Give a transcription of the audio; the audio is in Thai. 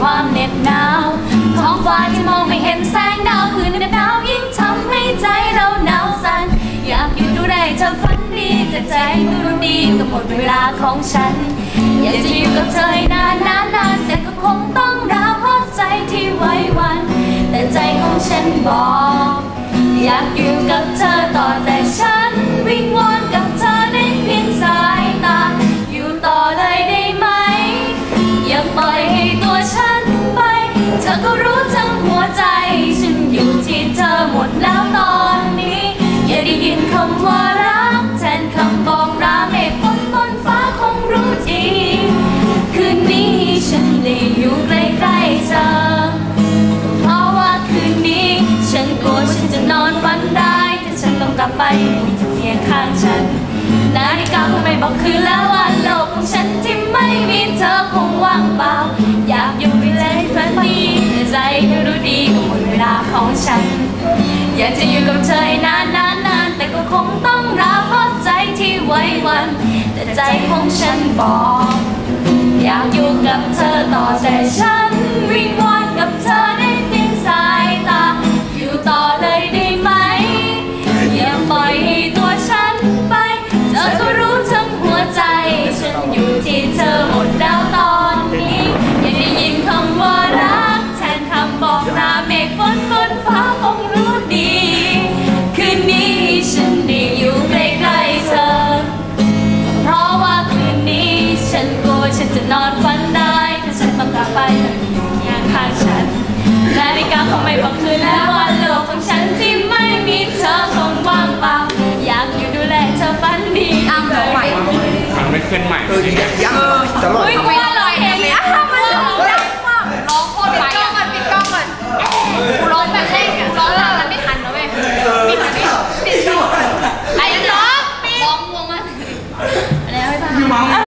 ความเหน็บหนาวที่มองไม่เห็นแสงดาวคืนในดาวยิ่งทำให้ใจเราหนาวสั่นอยากอยู่ดูได้เธอฝันดีแต่ใจไม่รู้ดีก็หมดเวลาของฉัน อยากจะอยู่กับเธอให้นานนานนานแต่ก็คงต้องรอเพราะใจที่ไว้วัน แต่ใจของฉันบอก อยากอยู่กับ อนฝันได้ถ้าฉันต้องกลับไปมีเธอเพียงข้างฉัน นาฬิกาคงไม่บอกคืนแล้วว่าโลกของฉันที่ไม่มีเธอคงว่างเปล่า อยากอยู่ไปเลยเพลินดีแต่ใจเธอรู้ดีก็หมดเวลาของฉัน อยากจะอยู่กับเธอให้นานนานนานแต่ก็คงต้องรอเพราะใจที่ไว้วัน แต่ใจของฉันบอก อยากอยู่กับเธอต่อแต่ฉัน ที่เธอหมดแล้วตอนนี้อย่าได้ยินคำว่ารักแทนคำบอกลาเมฆฝนบนฟ้าคงรู้ดี คืนนี้ฉันได้อยู่ใกล้ๆเธอ เพราะว่าคืนนี้ฉันกลัวฉันจะนอนฝันได้ถ้าฉันต้องกลับไปงานข้างฉันนาฬิกาคงไม่บอกคืนแล้วว่าโลกของฉันที่ไม่มีเธอคงว่างเปล่าอยากอยู่ดูแลเธอฝันดีอ้าวเหรอใหม่มันไม่ขึ้นใหม่